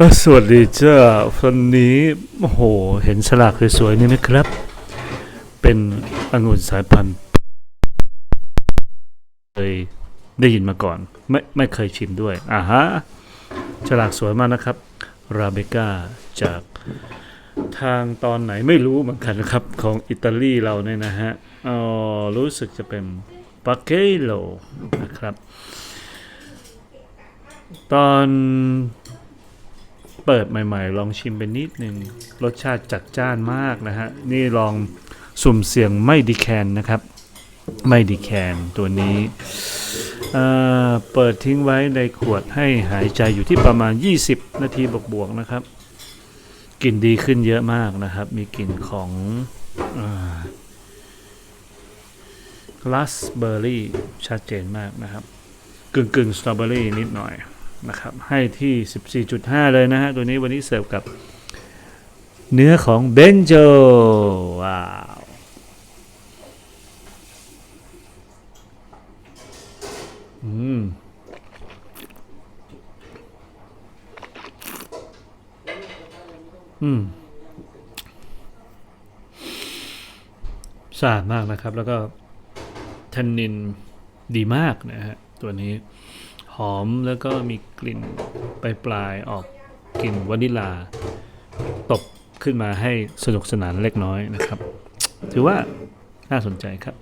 สวัสดีจ้าวันนี้โอ้โห เห็นฉลากสวยๆนี่ไหมครับ เป็นองุ่นสายพันธุ์เคยได้ยินมาก่อน ไม่ไม่เคยชิมด้วยอ่าฮะฉลากสวยมากนะครับ ราเบก้าจากทางตอนไหนไม่รู้เหมือนกันนะครับ ของอิตาลีเราเนี่ยนะฮะอ๋อรู้สึกจะเป็นปาเกโลนะครับ ตอน เปิดใหม่ๆ ลองชิมไปนิดหนึ่งรสชาติจัดจ้านมากนะฮะ นี่ลองสุ่มเสียงไม่ดีแคนนะครับ ไม่ดีแคนตัวนี้เเปิดทิ้งไว้ในขวดให้หายใจอยู่ที่ประมาณ 20 นาทีบวกๆนะครับกลิ่นดีขึ้นเยอะมากนะครับ มีกลิ่นของลัสเบอร์รี่ชัดเจนมากนะครับ กึ่งกึ่งสตรอเบอรี่นิดหน่อย นะครับให้ที่ 14.5 เลยนะฮะ ตัวนี้วันนี้เสิร์ฟกับเนื้อของเบนโจว้าวอืมอืมสะอาดมากนะครับ แล้วก็แทนนินดีมากนะฮะ ตัวนี้ หอมแล้วก็มีกลิ่นปลายปลายออกกลิ่นวานิลลา ตบขึ้นมาให้สนุกสนานเล็กน้อยนะครับ ถือว่าน่าสนใจครับ